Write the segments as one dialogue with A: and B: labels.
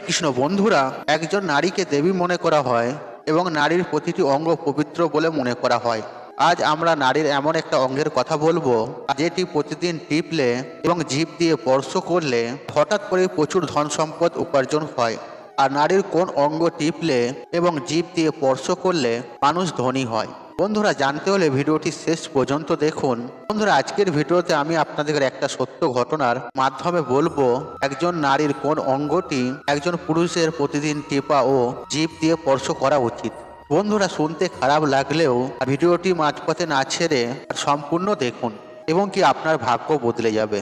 A: কৃষ্ণ বন্ধুরা, একজন নারীকে দেবী মনে করা হয় এবং নারীর প্রতিটি অঙ্গ পবিত্র বলে মনে করা হয়। আজ আমরা নারীর এমন একটা অঙ্গের কথা বলব, যেটি প্রতিদিন টিপলে এবং জিভ দিয়ে স্পর্শ করলে হঠাৎ করে প্রচুর ধন সম্পদ উপার্জন হয়। আর নারীর কোন অঙ্গ টিপলে এবং জীব দিয়ে স্পর্শ করলে মানুষ ধনী হয়। বন্ধুরা, জানতে হলে ভিডিওটি শেষ পর্যন্ত দেখুন। বন্ধুরা, আজকের ভিডিওতে আমি আপনাদের একটা সত্য ঘটনার মাধ্যমে বলব। একজন নারীর কোন অঙ্গটি একজন পুরুষের প্রতিদিন টেপা ও জিভ দিয়ে স্পর্শ করা উচিত? বন্ধুরা, শুনতে খারাপ লাগলেও ভিডিওটি মাঝপথে না ছেড়ে সম্পূর্ণ দেখুন এবং কি আপনার ভাগ্য বদলে যাবে।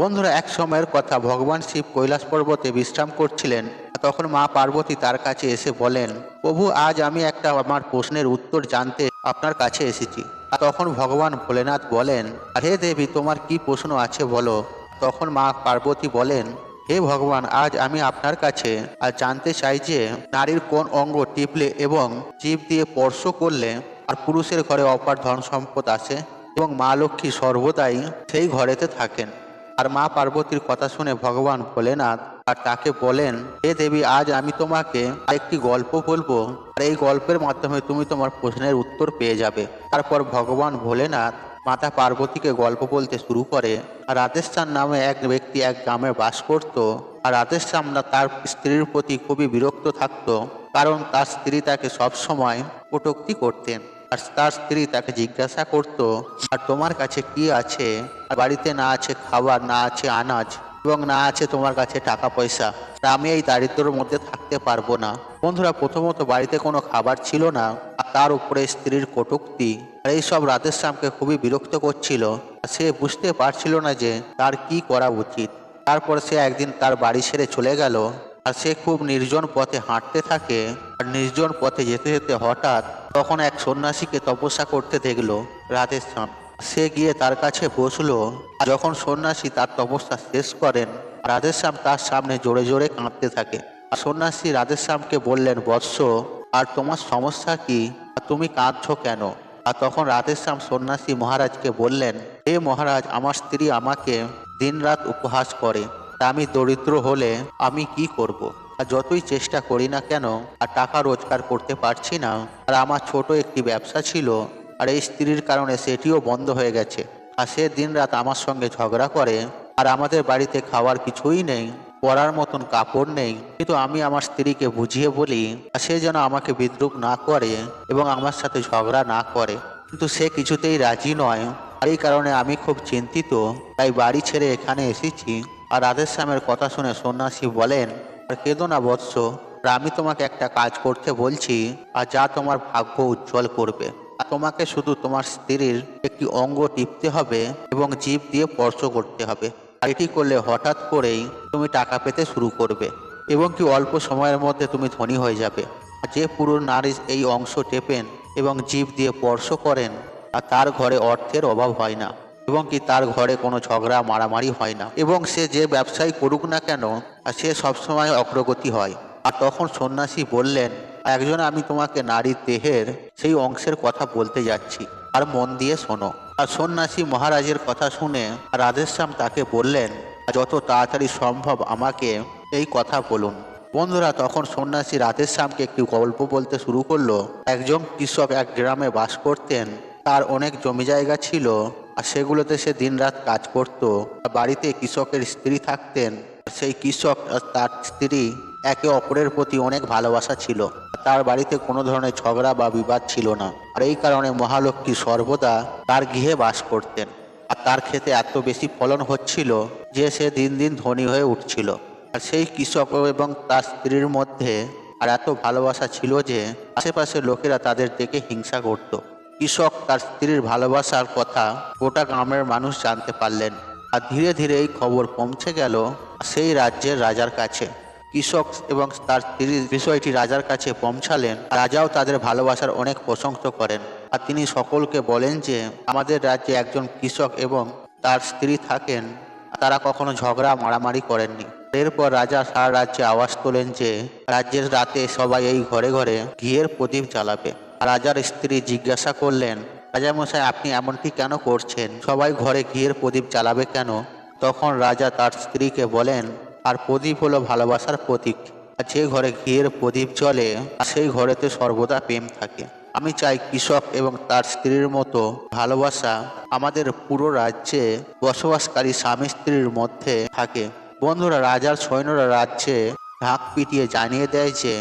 A: বন্ধুরা, এক সময়ের কথা, ভগবান শিব কৈলাস পর্বতে বিশ্রাম করছিলেন। তখন মা পার্বতী তার কাছে এসে বলেন, প্রভু, আজ আমি একটা আমার প্রশ্নের উত্তর জানতে আপনার কাছে এসেছি। আর তখন ভগবান ভোলেনাথ বলেন, হে দেবী, তোমার কি প্রশ্ন আছে বলো? তখন মা পার্বতী বলেন, হে ভগবান, আজ আমি আপনার কাছে আর জানতে চাই যে নারীর কোন অঙ্গ টিপলে এবং জীব দিয়ে স্পর্শ করলে আর পুরুষের ঘরে অপার ধন সম্পদ আসে এবং মা লক্ষ্মী সর্বদাই সেই ঘরেতে থাকেন। আর মা পার্বতীর কথা শুনে ভগবান ভোলেনাথ আর তাকে বলেন, হে দেবী, আজ আমি তোমাকে একটি গল্প বলব। আর এই গল্পের মাধ্যমে তুমি তোমার প্রশ্নের উত্তর পেয়ে যাবে। তারপর ভগবান ভোলেনাথ মাতা পার্বতীকে গল্প বলতে শুরু করে। আর রাধেশ্যাম নামে এক ব্যক্তি এক গ্রামে বাস করত। আর রাধেশ্যাম না, তার স্ত্রীর প্রতি খুবই বিরক্ত থাকতো। কারণ তার স্ত্রী তাকে সবসময় কটুক্তি করতেন। আর তার স্ত্রী তাকে জিজ্ঞাসা করত, আর তোমার কাছে কি আছে? বাড়িতে না আছে খাবার, না আছে আনাজ এবং না আছে তোমার কাছে টাকা পয়সা আর আমি এই দারিদ্রের মধ্যে থাকতে পারব না। বন্ধুরা, প্রথমত বাড়িতে কোনো খাবার ছিল না, আর তার উপরে স্ত্রীর কটুক্তি, আর এইসব রাতের শ্যামকে খুবই বিরক্ত করছিল। আর সে বুঝতে পারছিল না যে তার কি করা উচিত। তারপর সে একদিন তার বাড়ি ছেড়ে চলে গেল, আর সে খুব নির্জন পথে হাঁটতে থাকে। আর নির্জন পথে যেতে যেতে হঠাৎ তখন এক সন্ন্যাসীকে তপস্যা করতে দেখল রাধেশ্যাম সে গিয়ে তার কাছে বসল যখন সন্ন্যাসী তার তপস্যা শেষ করেন, রাধেশ্যাম তার সামনে জোরে জোরে কাঁদতে থাকে। আর সন্ন্যাসী রাধেশ্যামকে বললেন, বৎস, আর তোমার সমস্যা কি? তুমি কাঁদছো কেন? আর তখন রাধেশ্যাম সন্ন্যাসী মহারাজকে বললেন, হে মহারাজ, আমার স্ত্রী আমাকে দিনরাত উপহাস করে, তা আমি দরিদ্র হলে আমি কি করব। আর যতই চেষ্টা করি না কেন, আর টাকা রোজগার করতে পারছি না, আর আমার ছোট একটি ব্যবসা ছিল আর এই স্ত্রীর কারণে সেটিও বন্ধ হয়ে গেছে। আর সে দিনরাত আমার সঙ্গে ঝগড়া করে, আর আমাদের বাড়িতে খাওয়ার কিছুই নেই, পরার মতন কাপড় নেই। কিন্তু আমি আমার স্ত্রীকে বুঝিয়ে বলি সে যেন আমাকে বিদ্রুপ না করে এবং আমার সাথে ঝগড়া না করে। কিন্তু সে কিছুতেই রাজি নয়, আর এই কারণে আমি খুব চিন্তিত। তাই বাড়ি ছেড়ে এখানে এসেছি, আর রাধেশ্যামের কথা শুনে সন্ন্যাসী বলেন, আর কেঁদো না বৎস আমি তোমাকে একটা কাজ করতে বলছি, আর যা তোমার ভাগ্য উজ্জ্বল করবে। তোমাকে শুধু তোমার স্ত্রীর একটি অঙ্গ টিপতে হবে এবং জীব দিয়ে স্পর্শ করতে হবে। আর এটি করলে হঠাৎ করেই তুমি টাকা পেতে শুরু করবে এবং কি অল্প সময়ের মধ্যে তুমি ধনী হয়ে যাবে। যে পুরো নারী এই অংশ টেপেন এবং জীব দিয়ে স্পর্শ করেন আর তার ঘরে অর্থের অভাব হয় না এবং কি তার ঘরে কোনো ঝগড়া, মারামারি হয় না এবং সে যে ব্যবসায় করুক না কেন সে সবসময় অগ্রগতি হয়। আর তখন সন্ন্যাসী বললেন একজন আমি তোমাকে নারীর দেহের সেই অংশের কথা বলতে যাচ্ছি, আর মন দিয়ে শোনো। আর সন্ন্যাসী মহারাজের কথা শুনে রাধেশ্যাম তাকে বললেন, যত তাড়াতাড়ি সম্ভব আমাকে এই কথা বলুন। বন্ধুরা, তখন সন্ন্যাসী রাধেশ্যামকে একটি গল্প বলতে শুরু করল। একজন কৃষক এক গ্রামে বাস করতেন, তার অনেক জমি জায়গা ছিল, আর সেগুলোতে সে দিনরাত কাজ করত। বাড়িতে কৃষকের স্ত্রী থাকতেন সেই কৃষক তার স্ত্রী একে অপরের প্রতি অনেক ভালোবাসা ছিল। তার বাড়িতে কোনো ধরনের ঝগড়া বা বিবাদ ছিল না। আর এই কারণে মহালক্ষ্মী সর্বদা তার গৃহে বাস করতেন। আর তার ক্ষেতে এত বেশি ফলন হচ্ছিল যে সে দিন দিন ধনী হয়ে উঠছিল। আর সেই কৃষক এবং তার স্ত্রীর মধ্যে আর এত ভালোবাসা ছিল যে আশেপাশের লোকেরা তাদের দেখে হিংসা করত। কৃষক তার স্ত্রীর ভালোবাসার কথা গোটা গ্রামের মানুষ জানতে পারলেন। আর ধীরে ধীরে এই খবর পৌঁছে গেল সেই রাজ্যের রাজার কাছে। কৃষক এবং তার স্ত্রীর বিষয়টি রাজার কাছে পৌঁছালেন। রাজাও তাদের ভালোবাসার অনেক প্রশংসা করেন। আর তিনি সকলকে বলেন যে, আমাদের রাজ্যে একজন কৃষক এবং তার স্ত্রী থাকেন। তারা কখনো ঝগড়া, মারামারি করেননি। এরপর রাজা সারা রাজ্যে আওয়াজ তোলেন যে, রাজ্যের রাতে সবাই এই ঘরে ঘরে ঘিয়ের প্রদীপ জ্বালাবে। রাজার স্ত্রী জিজ্ঞাসা করলেন, রাজামশাই, আপনি এমনটি কেন করছেন? সবাই ঘরে ঘিয়ের প্রদীপ জ্বালাবে কেন? তখন রাজা তার স্ত্রীকে বলেন আর প্রদীপ হলো ভালোবাসার প্রতীক। আর যে ঘরে ঘিয়ের প্রদীপ জ্বলে সেই ঘরেতে সর্বদা প্রেম থাকে। আমি চাই কৃষক এবং তার স্ত্রীর মতো ভালোবাসা আমাদের পুরো রাজ্যে বসবাসকারী স্বামী স্ত্রীর মধ্যে থাকে। বন্ধুরা, রাজার সৈন্যরা রাজ্যে ঢাক পিটিয়ে জানিয়ে দেয় যে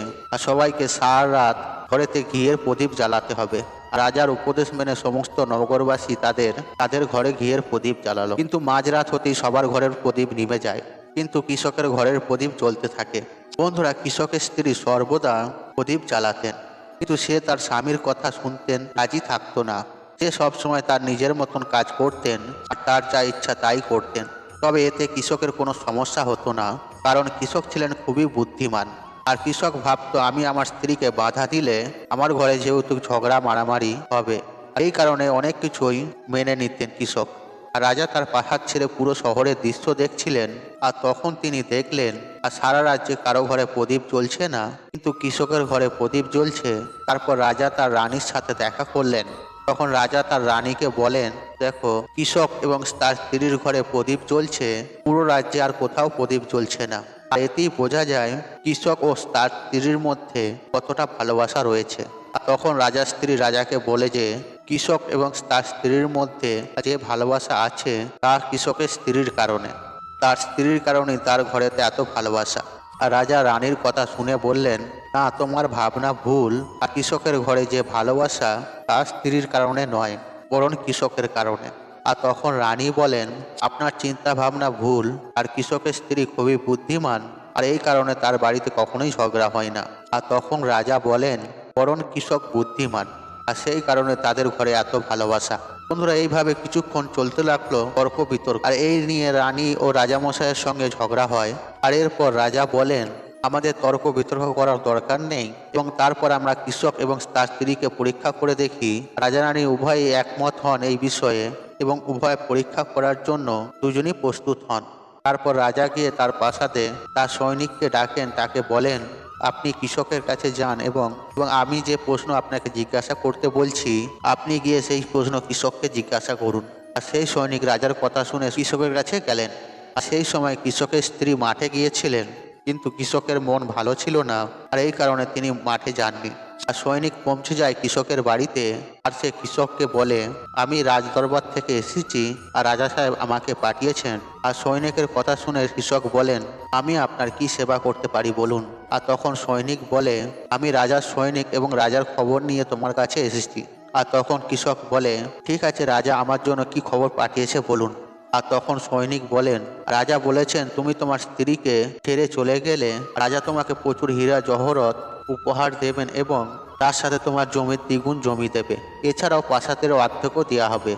A: সবাইকে সারা রাত ঘরেতে ঘিয়ের প্রদীপ জ্বালাতে হবে। রাজার উপদেশ মেনে সমস্ত নগরবাসী তাদের তাদের ঘরে ঘিয়ের প্রদীপ জ্বালালো। কিন্তু মাঝরাত হতেই সবার ঘরের প্রদীপ নিভে যায়। কিন্তু কৃষকের ঘরের প্রদীপ চলতে থাকে। বন্ধুরা, কৃষকের স্ত্রী সর্বদা প্রদীপ জ্বালাতেন। কিন্তু সে তার স্বামীর কথা শুনতেন, রাজি থাকতো না। সে সবসময় তার নিজের মতন কাজ করতেন আর তার যা ইচ্ছা তাই করতেন। তবে এতে কৃষকের কোনো সমস্যা হতো না, কারণ কৃষক ছিলেন খুবই বুদ্ধিমান। আর কৃষক ভাবত, আমি আমার স্ত্রীকে বাধা দিলে আমার ঘরে যেহেতু ঝগড়া, মারামারি হবে। এই কারণে অনেক কিছুই মেনে নিতেন কৃষক। রাজা তার পাহাড় ছেড়ে পুরো শহরের দৃশ্য দেখছিলেন, আর তখন তিনি দেখলেন, আর সারা রাজ্যে কারও ঘরে প্রদীপ জ্বলছে না, কিন্তু কৃষকের ঘরে প্রদীপ জ্বলছে। তারপর রাজা তার রানীর সাথে দেখা করলেন। তখন রাজা তার রানীকে বলেন, দেখো, কৃষক এবং তার স্ত্রীর ঘরে প্রদীপ জ্বলছে, পুরো রাজ্যে আর কোথাও প্রদীপ জ্বলছে না। আর এতেই বোঝা যায়, কৃষক ও তার স্ত্রীর মধ্যে কতটা ভালোবাসা রয়েছে। তখন রাজার স্ত্রী রাজাকে বলে যে কৃষক এবং তার স্ত্রীর মধ্যে যে ভালোবাসা আছে, তা কৃষকের স্ত্রীর কারণে। তার স্ত্রীর কারণে তার ঘরেতে এত ভালোবাসা। আর রাজা রানীর কথা শুনে বললেন, না, তোমার ভাবনা ভুল। আর কৃষকের ঘরে যে ভালোবাসা তার স্ত্রীর কারণে নয়, বরং কৃষকের কারণে। আর তখন রানী বলেন, আপনার চিন্তা ভাবনা ভুল, আর কৃষকের স্ত্রী খুবই বুদ্ধিমান, আর এই কারণে তার বাড়িতে কখনোই ঝগড়া হয় না। আর তখন রাজা বলেন, বরং কৃষক বুদ্ধিমান। আর সেই কারণে তাদের ঘরে এত ভালোবাসা। বন্ধুরা, এইভাবে কিছুক্ষণ চলতে লাগল তর্ক বিতর্ক। আর এই নিয়ে রানী ও রাজামশাইয়ের সঙ্গে ঝগড়া হয়। আর এরপর রাজা বলেন, আমাদের তর্ক বিতর্ক করার দরকার নেই। এবং তারপর আমরা কৃষক এবং তার স্ত্রীকে পরীক্ষা করে দেখি। রাজা রানী উভয়ই একমত হন এই বিষয়ে এবং উভয় পরীক্ষা করার জন্য দুজনই প্রস্তুত হন। তারপর রাজা গিয়ে তার প্রাসাদে তার সৈনিককে ডাকেন। তাকে বলেন আপনি কৃষকের কাছে যান এবং এবং আমি যে প্রশ্ন আপনাকে জিজ্ঞাসা করতে বলছি, আপনি গিয়ে সেই প্রশ্ন কৃষককে জিজ্ঞাসা করুন। আর সেই সৈনিক রাজার কথা শুনে কৃষকের কাছে গেলেন। আর সেই সময় কৃষকের স্ত্রী মাঠে গিয়েছিলেন, কিন্তু কৃষকের মন ভালো ছিল না। আর এই কারণে তিনি মাঠে যাননি। সৈনিক পৌঁছে যায় কৃষকের বাড়িতে আর সে কৃষককে বলে, আমি রাজদরবার থেকে এসেছি আর রাজা সাহেব আমাকে পাঠিয়েছেন। আর সৈনিকের কথা শুনে কৃষক বলেন, আমি আপনার কি সেবা করতে পারি বলুন? আর তখন সৈনিক বলে, আমি রাজার সৈনিক এবং রাজার খবর নিয়ে তোমার কাছে এসেছি। আর তখন কৃষক বলে, ঠিক আছে রাজা, আমার জন্য কি খবর পাঠিয়েছে বলুন। আর তখন সৈনিক বলেন, রাজা বলেছেন তুমি তোমার স্ত্রীকে ছেড়ে চলে গেলে রাজা তোমাকে প্রচুর হীরা, জহরত উপহার দেবেন এবং তার সাথে তোমার জমির দ্বিগুণ জমি দেবে। এছাড়াও প্রাসাদেরও অর্ধেকও দেওয়া হবে।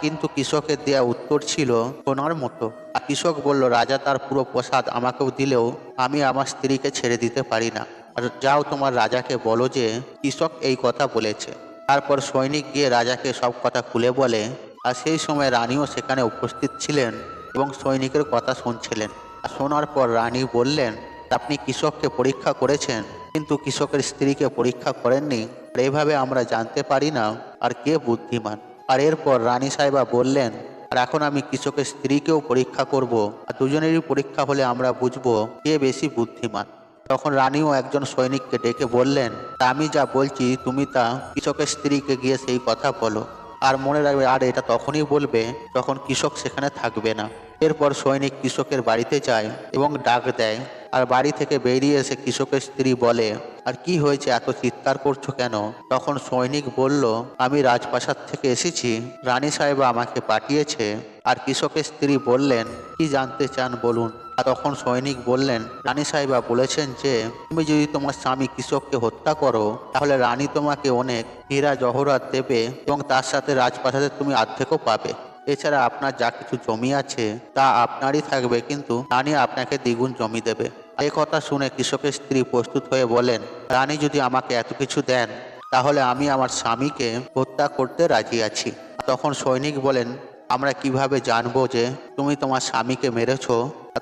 A: কিন্তু কৃষকের দেয়া উত্তর ছিল সোনার মতো। আর কৃষক বলল, রাজা, তার পুরো প্রসাদ আমাকেও দিলেও আমি আমার স্ত্রীকে ছেড়ে দিতে পারি না। আর যাও তোমার রাজাকে বলো যে কৃষক এই কথা বলেছে। তারপর সৈনিক গিয়ে রাজাকে সব কথা খুলে বলে, আর সেই সময় রানীও সেখানে উপস্থিত ছিলেন এবং সৈনিকের কথা শুনছিলেন। আর শোনার পর রানী বললেন, আপনি কৃষককে পরীক্ষা করেছেন কিন্তু কৃষকের স্ত্রীকে পরীক্ষা করেননি, আর এভাবে আমরা জানতে পারি না আর কে বুদ্ধিমান। আর এরপর রানী সাহেবা বললেন, আর এখন আমি কৃষকের স্ত্রীকেও পরীক্ষা করব, আর দুজনেরই পরীক্ষা হলে আমরা বুঝব কে বেশি বুদ্ধিমান। তখন রানীও একজন সৈনিককে ডেকে বললেন আমি যা বলছি, তুমি তা কৃষকের স্ত্রীকে গিয়ে সেই কথা বলো, আর মনে রাখবে, আর এটা তখনই বলবে যখন কৃষক সেখানে থাকবে না। এরপর সৈনিক কৃষকের বাড়িতে যায় এবং ডাক দেয় আর বাড়ি থেকে বেরিয়ে এসে কৃষকের স্ত্রী বলে, আর কি হয়েছে? এত চিৎকার করছ কেন? তখন সৈনিক বলল, আমি রাজপ্রাসাদ থেকে এসেছি। রানী সাহেবা আমাকে পাঠিয়েছে। আর কৃষকের স্ত্রী বললেন, কি জানতে চান বলুন। আর তখন সৈনিক বললেন, রানী সাহেবা বলেছেন যে, তুমি যদি তোমার স্বামী কৃষককে হত্যা করো, তাহলে রানী তোমাকে অনেক হীরা জহরাত দেবে এবং তার সাথে রাজপ্রাসাদে তুমি অর্ধেকও পাবে। এছাড়া আপনার যা কিছু জমি আছে, তা আপনারই থাকবে, কিন্তু রানী আপনাকে দ্বিগুণ জমি দেবে। এই কথা শুনে কৃষকের স্ত্রী প্রস্তুত হয়ে বলেন, রানী যদি আমাকে এত কিছু দেন, তাহলে আমি আমার স্বামীকে হত্যা করতে রাজি আছি। তখন সৈনিক বলেন, আমরা কীভাবে জানব যে তুমি তোমার স্বামীকে মেরেছো?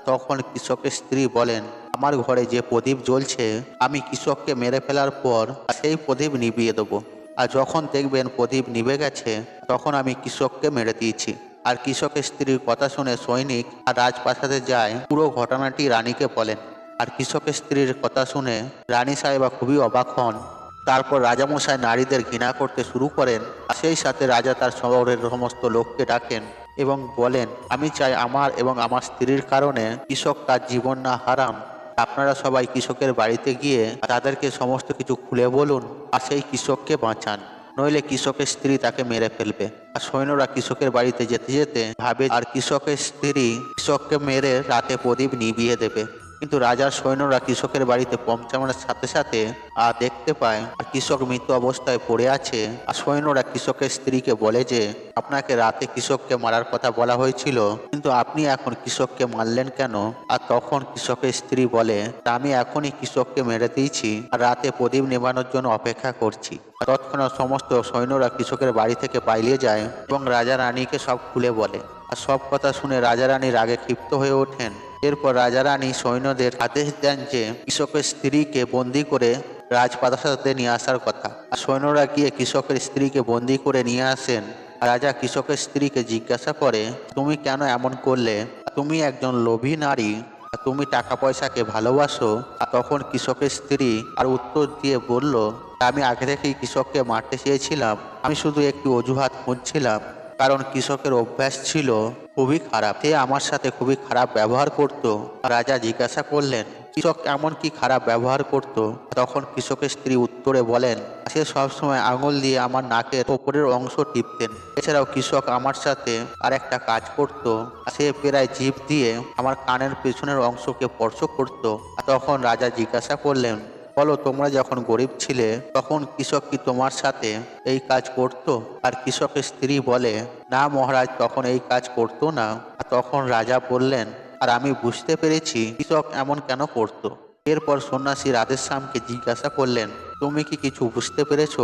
A: তখন কৃষকের স্ত্রী বলেন, আমার ঘরে যে প্রদীপ জ্বলছে, আমি কৃষককে মেরে ফেলার পর সেই প্রদীপ নিভিয়ে দেবো। আর যখন দেখবেন প্রদীপ নিভে গেছে, তখন আমি কৃষককে মেরে দিয়েছি। আর কৃষকের স্ত্রীর কথা শুনে সৈনিক আর রাজপ্রাসাদে যায় পুরো ঘটনাটি রানীকে বলেন। আর কৃষকের স্ত্রীর কথা শুনে রানী সাহেবা খুবই অবাক হন। তারপর রাজামশাই নারীদের ঘৃণা করতে শুরু করেন। আর সেই সাথে রাজা তার শহরের সমস্ত লোককে ডাকেন এবং বলেন, আমি চাই আমার এবং আমার স্ত্রীর কারণে কৃষক তার জীবন না হারাম। আপনারা সবাই কৃষকের বাড়িতে গিয়ে তাদেরকে সমস্ত কিছু খুলে বলুন আর সেই কৃষককে বাঁচান। নইলে কৃষকের স্ত্রী তাকে মেরে ফেলবে। আর সৈন্যরা কৃষকের বাড়িতে যেতে যেতে ভাবে, আর কৃষকের স্ত্রী কৃষককে মেরে রাতে প্রদীপ নিভিয়ে দেবে। কিন্তু রাজার সৈন্যরা কৃষকের বাড়িতে পৌঁছানোর সাথে সাথে আর দেখতে পায়। আর কৃষক মৃত অবস্থায় পড়ে আছে। আর সৈন্যরা কৃষকের স্ত্রীকে বলে যে, আপনাকে রাতে কৃষককে মারার কথা বলা হয়েছিল, কিন্তু আপনি এখন কৃষককে মারলেন কেন? আর তখন কৃষকের স্ত্রী বলে, "তা আমি এখনই কৃষককে মেরে দিয়েছি, আর রাতে প্রদীপ নেবানোর জন্য অপেক্ষা করছি। তৎক্ষণাৎ সমস্ত সৈন্যরা কৃষকের বাড়ি থেকে পালিয়ে যায় এবং রাজা রানীকে সব খুলে বলে। আর সব কথা শুনে রাজা রানী রাগে ক্ষিপ্ত হয়ে ওঠেন। এরপর রাজা রানী সৈন্যদের আদেশ দেন যে, কৃষকের স্ত্রীকে বন্দি করে রাজপ্রাসাদে নিয়ে আসার কথা। আর সৈন্যরা গিয়ে কৃষকের স্ত্রীকে বন্দি করে নিয়ে আসেন। রাজা কৃষকের স্ত্রীকে জিজ্ঞাসা করে, তুমি কেন এমন করলে? তুমি একজন লোভী নারী। তুমি টাকা পয়সাকে ভালোবাসো তখন কৃষকের স্ত্রী আর উত্তর দিয়ে বলল, আমি আগে থেকেই কৃষককে মারতে চেয়েছিলাম। আমি শুধু একটি অজুহাত খুঁজছিলাম। কারণ কৃষকের অভ্যাস ছিল খুবই খারাপ। সে আমার সাথে খুবই খারাপ ব্যবহার করত। রাজা জিজ্ঞাসা করলেন, কৃষক এমন কি খারাপ ব্যবহার করত? তখন কৃষকের স্ত্রী উত্তরে বলেন, সে সবসময় আঙুল দিয়ে আমার নাকের ওপরের অংশ টিপতেন। এছাড়াও কৃষক আমার সাথে আর একটা কাজ করত। সে প্রায় জিভ দিয়ে আমার কানের পেছনের অংশকে স্পর্শ করত। তখন রাজা জিজ্ঞাসা করলেন বলো, তোমরা যখন গরিব ছিলে, তখন কৃষক কি তোমার সাথে এই কাজ করত? আর কৃষকের স্ত্রী বলে, না মহারাজ, তখন এই কাজ করতো না। তখন রাজা বললেন, আর আমি বুঝতে পেরেছি কৃষক এমন কেন করত? এরপর সন্ন্যাসী রাধেশ্যামকে জিজ্ঞাসা করলেন, তুমি কি কিছু বুঝতে পেরেছ?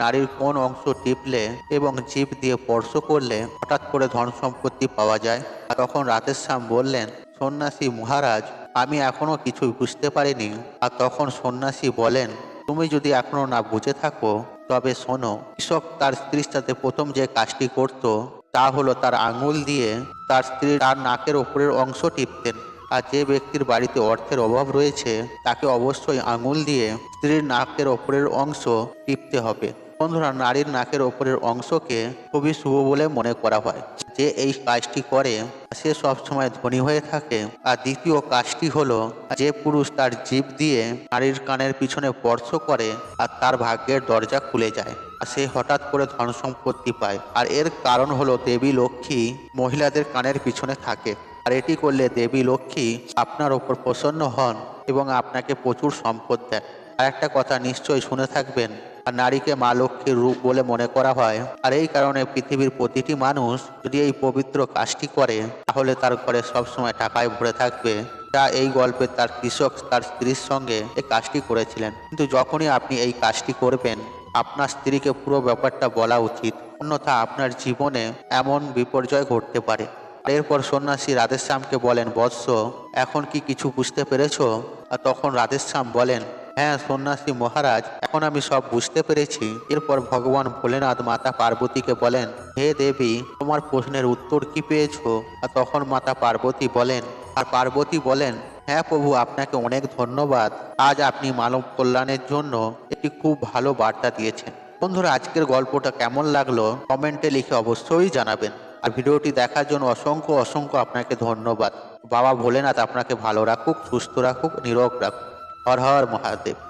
A: নারীর কোন অংশ টিপলে এবং জীব দিয়ে স্পর্শ করলে হঠাৎ করে ধন সম্পত্তি পাওয়া যায়? আর তখন রাধেশ্যাম বললেন, সন্ন্যাসী মহারাজ আমি এখনও কিছুই বুঝতে পারিনি। আর তখন সন্ন্যাসী বলেন, তুমি যদি এখনও না বুঝে থাকো, তবে শোনো, কৃষক তার স্ত্রীর সাথে প্রথম যে কাজটি করত, তা হলো তার আঙুল দিয়ে তার স্ত্রীর তার নাকের ওপরের অংশ টিপতেন। আর যে ব্যক্তির বাড়িতে অর্থের অভাব রয়েছে, তাকে অবশ্যই আঙুল দিয়ে স্ত্রীর নাকের ওপরের অংশ টিপতে হবে। বন্ধুরা, নারীর নাকের ওপরের অংশকে খুবই শুভ বলে মনে করা হয়। যে এই কাজটি করে, সে সবসময় ধনী হয়ে থাকে। আর দ্বিতীয় কাজটি হলো, যে পুরুষ তার জীব দিয়ে নারীর কানের পিছনে স্পর্শ করে, আর তার ভাগ্যের দরজা খুলে যায়, আর সে হঠাৎ করে ধন সম্পত্তি পায়। আর এর কারণ হলো, দেবী লক্ষ্মী মহিলাদের কানের পিছনে থাকে। আর এটি করলে দেবী লক্ষ্মী আপনার ওপর প্রসন্ন হন এবং আপনাকে প্রচুর সম্পদ দেন। আর একটা কথা নিশ্চয়ই শুনে থাকবেন আর নারীকে মা লক্ষ্মীর রূপ বলে মনে করা হয়। আর এই কারণে পৃথিবীর প্রতিটি মানুষ যদি এই পবিত্র কাজটি করে, তাহলে তার ঘরে সবসময় টাকায় ভরে থাকবে। যা এই গল্পে তার কৃষক, তার স্ত্রীর সঙ্গে এই কাজটি করেছিলেন। কিন্তু যখনই আপনি এই কাজটি করবেন, আপনার স্ত্রীকে পুরো ব্যাপারটা বলা উচিত। অন্যথা আপনার জীবনে এমন বিপর্যয় ঘটতে পারে। এরপর সন্ন্যাসী রাধেশ্যামকে বলেন, বৎস, এখন কি কিছু বুঝতে পেরেছ? আর তখন রাধেশ্যাম বলেন হ্যাঁ সন্ন্যাসী মহারাজ, এখন আমি সব বুঝতে পেরেছি। এরপর ভগবান ভোলেনাথ মাতা পার্বতীকে বলেন, হে দেবী, তোমার প্রশ্নের উত্তর কি পেয়েছ? তখন মাতা পার্বতী বলেন, আর পার্বতী বলেন হ্যাঁ প্রভু, আপনাকে অনেক ধন্যবাদ। আজ আপনি মানব কল্যাণের জন্য একটি খুব ভালো বার্তা দিয়েছেন। বন্ধুরা, আজকের গল্পটা কেমন লাগল কমেন্টে লিখে অবশ্যই জানাবেন। আর ভিডিওটি দেখার জন্য অসংখ্য অসংখ্য আপনাকে ধন্যবাদ। বাবা ভোলেনাথ আপনাকে ভালো রাখুক, সুস্থ রাখুক নিরোগ রাখুক। হর হর মহাদেব